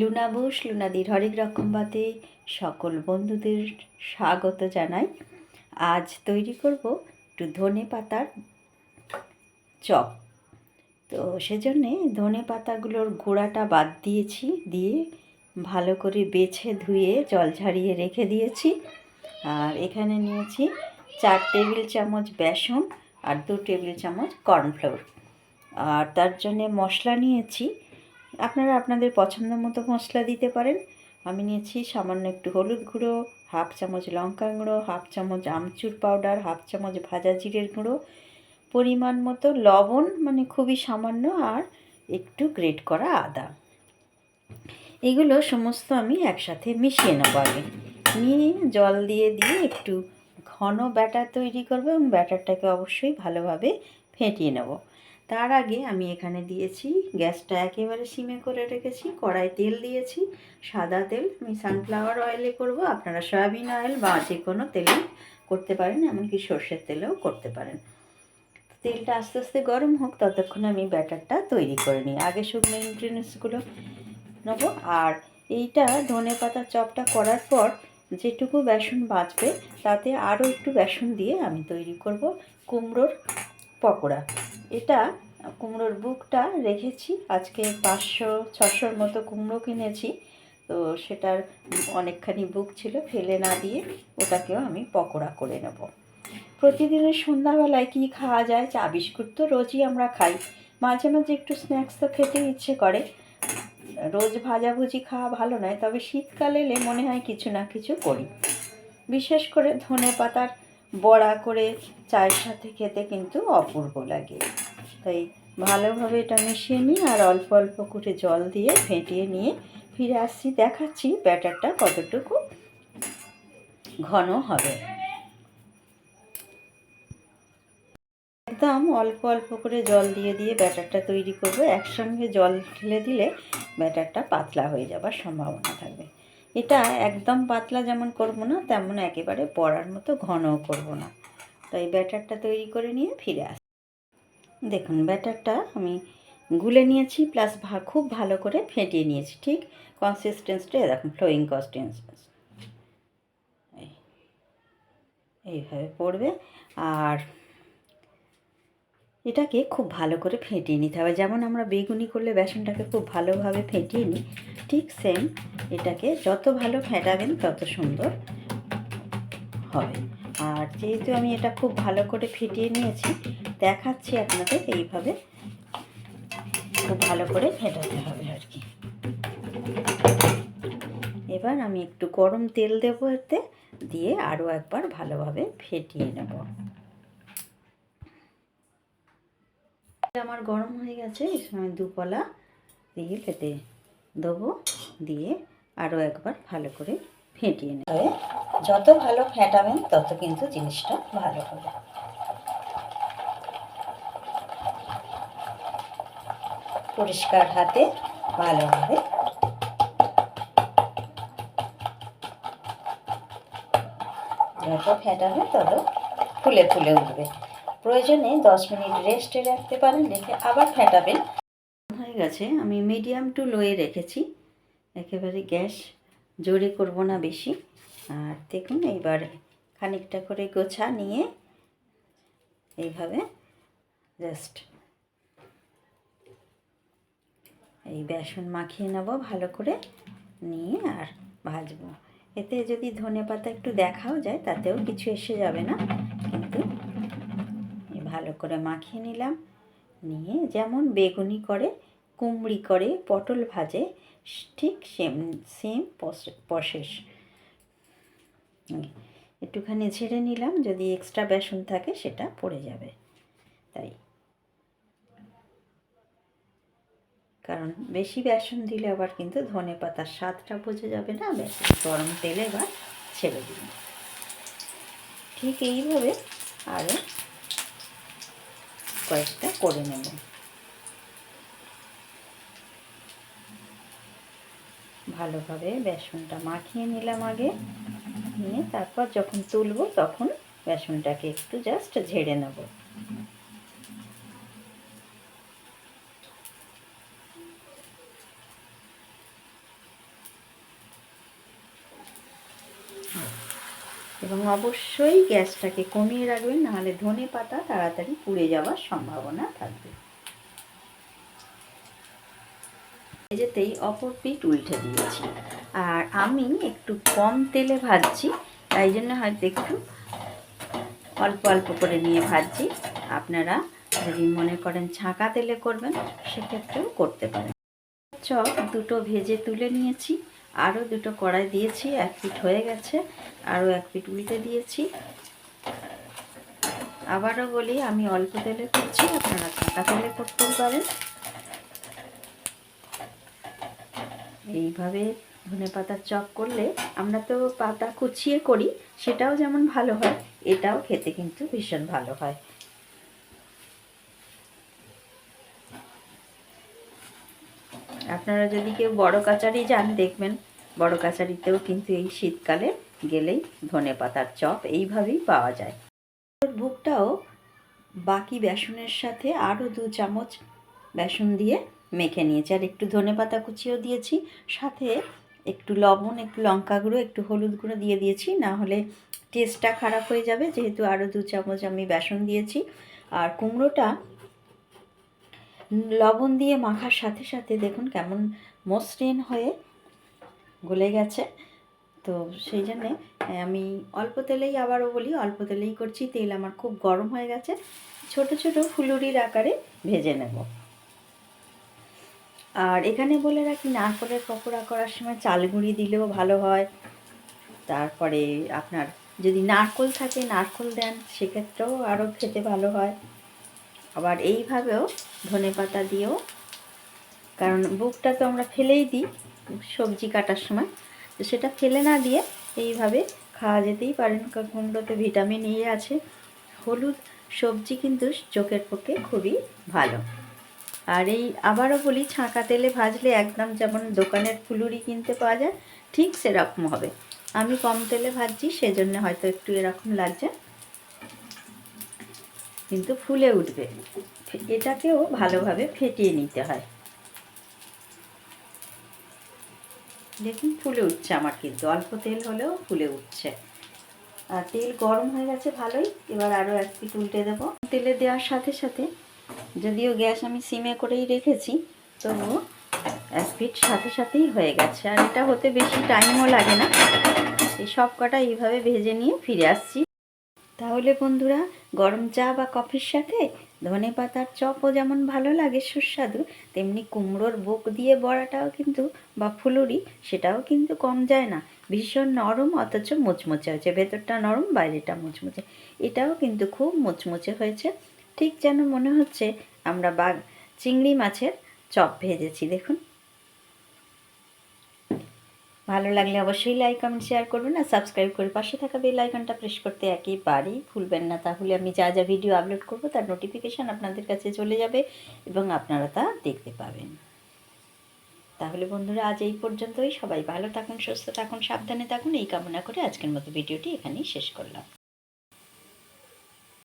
Luna Bush লুনাদির হরেক রকম বাতে সকল বন্ধুদের স্বাগত জানাই। আজ তৈরি করব একটু ধনে পাতার চপ। তো সেজন্যে ধনে পাতাগুলোর গোড়াটা বাদ দিয়েছি, দিয়ে ভালো করে বেছে ধুয়ে জল ঝারিয়ে রেখে দিয়েছি। আর এখানে নিয়েছি চার টেবিল চামচ বেসন আর দু টেবিল চামচ কর্নফ্লোর। আর তার জন্যে মশলা নিয়েছি আপনারা আপনাদের পছন্দ মতো মশলা দিতে পারেন। আমি নিয়েছি সামান্য একটু হলুদ গুঁড়ো, হাফ চামচ লঙ্কা গুঁড়ো, হাফ চামচ আমচুর পাউডার, হাফ চামচ ভাজা জিরের গুঁড়ো। পরিমাণ মতো লবণ মানে খুবই সামান্য, আর একটু গ্রেট করা আদা। এগুলো সমস্ত আমি একসাথে মিশিয়ে নেব আগে। নিয়ে জল দিয়ে দিয়ে একটু ঘন ব্যাটার তৈরি করব এবং ব্যাটারটাকে অবশ্যই ভালোভাবে ফেটিয়ে নেব। তার আগে আমি এখানে দিয়েছি গ্যাসটা একেবারে সিমে করে রেখেছি, কড়াই তেল দিয়েছি, সাদা তেল, আমি সানফ্লাওয়ার অয়েলে করব, আপনারা সয়াবিন অয়েল বা যে কোনো তেলে করতে পারেন, এমনকি সর্ষের তেলেও করতে পারেন। তেলটা আস্তে আস্তে গরম হোক, ততক্ষণে আমি ব্যাটারটা তৈরি করে নিই। আগে শুকনো ইনগ্রিডিয়েন্টসগুলো নেব, আর এইটা ধনে পাতা চপটা করার পর যেটুকু বেসন বাঁচবে, তাতে আরও একটু বেসন দিয়ে আমি তৈরি করব। কুমড়োর পকোড়া। এটা কুমড়োর বুকটা রেখেছি। আজকে পাঁচশো, ছশোর মতো কুমড়ো কিনেছি। তো সেটার অনেকখানি বুক ছিল, ফেলে না দিয়ে ওটাকেও আমি পকোড়া করে নেব। প্রতিদিনের সন্ধ্যাবেলায় কী খাওয়া যায়? চা, বিস্কুট তো রোজই আমরা খাই। মাঝে মাঝে একটু স্ন্যাক্স তো খেতে ইচ্ছে করে। রোজ ভাজাভুজি খাওয়া ভালো নয়, তবে শীতকাল এলে মনে হয় কিছু না কিছু করি। বিশেষ করে ধনে পাতার বড়া করে চায়ের সাথে খেতে কিন্তু অপূর্ব লাগে। তাই ভালোভাবে এটা মিশিয়ে নিই আর অল্প অল্প করে জল দিয়ে ফেটিয়ে নিয়ে ফিরে আসছি, দেখাচ্ছি ব্যাটারটা কতটুকু ঘন হবে। একদম অল্প অল্প করে জল দিয়ে দিয়ে ব্যাটারটা তৈরি করব। একসঙ্গে জল ঢেলে দিলে ব্যাটারটা পাতলা হয়ে যাবার সম্ভাবনা থাকবে। এটা একদম পাতলা যেমন করব না, তেমন একেবারে পড়ার মতো ঘনও করব না। তাই ব্যাটারটা তৈরি করে নিয়ে ফিরে আস দেখুন, ব্যাটারটা আমি গুলে নিয়েছি প্লাস ভা খুব ভালো করে ফেটিয়ে নিয়েছি, ঠিক? কনসিস্টেন্সটা দেখুন ফ্লোয়িং কনসিস্টেন্স এইভাবে পড়বে। আর এটাকে খুব ভালো করে ফেটিয়ে নিতে হবে। যেমন আমরা বেগুনি করলে বেসনটাকে খুব ভালোভাবে ফেটিয়ে নিই, ঠিক সেম এটাকে যত ভালো ফেটাবেন তত সুন্দর হবে। আর যেহেতু আমি এটা খুব ভালো করে ফেটিয়ে নিয়েছি, দেখাচ্ছি আপনাদের এইভাবে খুব ভালো করে ফেটাতে হবে আর কি। এবার আমি একটু গরম তেল দেবো এতে, দিয়ে আরও একবার ভালোভাবে ফেটিয়ে নেব। আমার গরম হয়ে গেছে, এই সময় দুপলা দিয়ে খেতে দেবো। দিয়ে আরও একবার ভালো করে ফেটিয়ে নেবে। যত ভালো ফেটাবেন, তত কিন্তু জিনিসটা ভালো হবে। পরিষ্কার হাতে ভালোভাবে যত ফেটাবে তত ফুলে ফুলে উঠবে। প্রয়োজনে দশ মিনিট রেস্টে রাখতে পারেন, রেখে আবার ফেটাবেন। হয়ে গেছে, আমি মিডিয়াম টু লোয়ে রেখেছি। একেবারে গ্যাস জোরে করব না বেশি। আর দেখুন, এইবার খানিকটা করে গোছা নিয়ে এইভাবে জাস্ট এই বেসন মাখিয়ে নেব, ভালো করে নিয়ে আর ভাজবো। এতে যদি ধনে পাতা একটু দেখাও যায়, তাতেও কিছু এসে যাবে না। করে মাখিয়ে নিলাম। নিয়ে যেমন বেগুনি করে, কুমড়ি করে, পটল ভাজে ঠিক সেম সেম প্রসেস একটুখানি ঝেড়ে নিলাম, যদি এক্সট্রা বেসন থাকে সেটা পড়ে যাবে। তাই। কারণ বেশি বেসন দিলে আবার কিন্তু ধনে পাতার স্বাদটা বোঝা যাবে না বেসন গরম তেলে বা ছেড়ে দিন ঠিক এইভাবে আরও কয়েকটা করে নেব। ভালোভাবে বেসনটা মাখিয়ে নিলাম আগে। নিয়ে তারপর যখন তুলব তখন বেসনটাকে একটু জাস্ট ঝেড়ে নেব। এবং অবশ্যই গ্যাসটাকে কমিয়ে রাখবেন, নাহলে ধনে পাতা তাড়াতাড়ি পুড়ে যাওয়ার সম্ভাবনা থাকবে। যেতেই অপর পিঠ উল্টে দিয়েছি। আর আমি একটু কম তেলে ভাজছি, তাই জন্য হয়তো একটু অল্প অল্প করে নিয়ে ভাজছি। আপনারা যদি মনে করেন ছাঁকা তেলে করবেন, সেক্ষেত্রেও করতে পারেন। চপ দুটো ভেজে তুলে নিয়েছি। আরও দুটো কড়াই দিয়েছি, এক পিঠ হয়ে গেছে আরও এক পিঠ উল্টে দিয়েছি। আবারও বলি, আমি অল্প তেলে করছি, আপনারা ছাঁকা তেলে করতেও পারেন। এইভাবে ধনে পাতার চপ করলে আমরা তো পাতা কুচিয়ে করি, সেটাও যেমন ভালো হয়, এটাও খেতে কিন্তু ভীষণ ভালো হয়। আপনারা যদি কেউ বড় কাচারি যান, দেখবেন বড় কাচারিতেও কিন্তু এই শীতকালে গেলেই ধনে পাতার চপ এইভাবেই পাওয়া যায়। বুকটাও বাকি বেসনের সাথে আরও দু চামচ বেসন দিয়ে মেখে নিয়েছি। আর একটু ধনে পাতা কুচিও দিয়েছি, সাথে একটু লবণ, একটু লঙ্কা গুঁড়ো, একটু হলুদ গুঁড়ো দিয়ে দিয়েছি। না হলে টেস্টটা খারাপ হয়ে যাবে, যেহেতু আরও দু চামচ আমি বেসন দিয়েছি। আর কুমড়োটা লবণ দিয়ে মাখার সাথে সাথে দেখুন কেমন মসৃণ হয়ে গলে গেছে। তো সেই জন্যে আমি অল্প তেলেই আবারও বলি, অল্প তেলেই করছি। তেল আমার খুব গরম হয়ে গেছে। ছোট ছোট ফুলুরির আকারে ভেজে নেব। আর এখানে বলে রাখি, নারকলের পকোড়া করার সময় চাল গুঁড়ি দিলেও ভালো হয়। তারপরে আপনার যদি নারকল থাকে, নারকল দেন, সেক্ষেত্রেও আরও খেতে ভালো হয়। আবার এইভাবেও ধনে পাতা দিয়েও, কারণ বুকটা তো আমরা ফেলেই দিই সবজি কাটার সময়, তো সেটা ফেলে না দিয়ে এইভাবে খাওয়া যেতেই পারেন কুমড়োতে ভিটামিন ই আছে, হলুদ সবজি কিন্তু চোখের পক্ষে খুবই ভালো। আর এই আবারও বলি, ছাঁকা তেলে ভাজলে একদম যেমন দোকানের ফুলুরি কিনতে পাওয়া যায়, ঠিক সেরকম হবে। আমি কম তেলে ভাজছি, সেজন্য হয়তো একটু এরকম লাগছে। কিন্তু ফুলে উঠবে। এটাকেও ভালোভাবে ফেটিয়ে নিতে হয়। দেখুন, ফুলে উঠছে আমার কিন্তু। অল্প তেল হলেও ফুলে উঠছে। আর তেল গরম হয়ে গেছে, ভালোই। এবার আরও এক পিট উল্টে দেবো। তেলে দেওয়ার সাথে সাথে যদিও গ্যাস আমি সিমে করেই রেখেছি তবুও এক পিট সাথে সাথেই হয়ে গেছে। আর এটা হতে বেশি টাইমও লাগে না। এই সব কটা এইভাবে ভেজে নিয়ে ফিরে আসছি। তাহলে বন্ধুরা গরম চা বা কফির সাথে ধনে পাতার চপও যেমন ভালো লাগে, সুস্বাদু, তেমনি কুমড়োর বুক দিয়ে বড়াটাও কিন্তু বা ফুলুরি সেটাও কিন্তু কম যায় না। ভীষণ নরম, অথচ মুচমুচে হয়েছে, ভেতরটা নরম, বাইরেটা মুচমুচে। এটাও কিন্তু খুব মুচমুচে হয়েছে। ঠিক যেন মনে হচ্ছে আমরা বাঘ, চিংড়ি মাছের চপ ভেজেছি, দেখুন। ভালো লাগলে অবশ্যই লাইক কমেন্ট শেয়ার করবেন আর সাবস্ক্রাইব করে পাশে থাকা বেল আইকনটা প্রেস করতে একেবারেই ভুলবেন না। তাহলে আমি যা যা ভিডিও আপলোড করব, তার নোটিফিকেশান আপনাদের কাছে চলে যাবে এবং আপনারা তা দেখতে পাবেন। তাহলে বন্ধুরা, আজ এই পর্যন্তই। সবাই ভালো থাকুন, সুস্থ থাকুন, সাবধানে থাকুন। এই কামনা করে আজকের মতো ভিডিওটি এখানেই শেষ করলাম।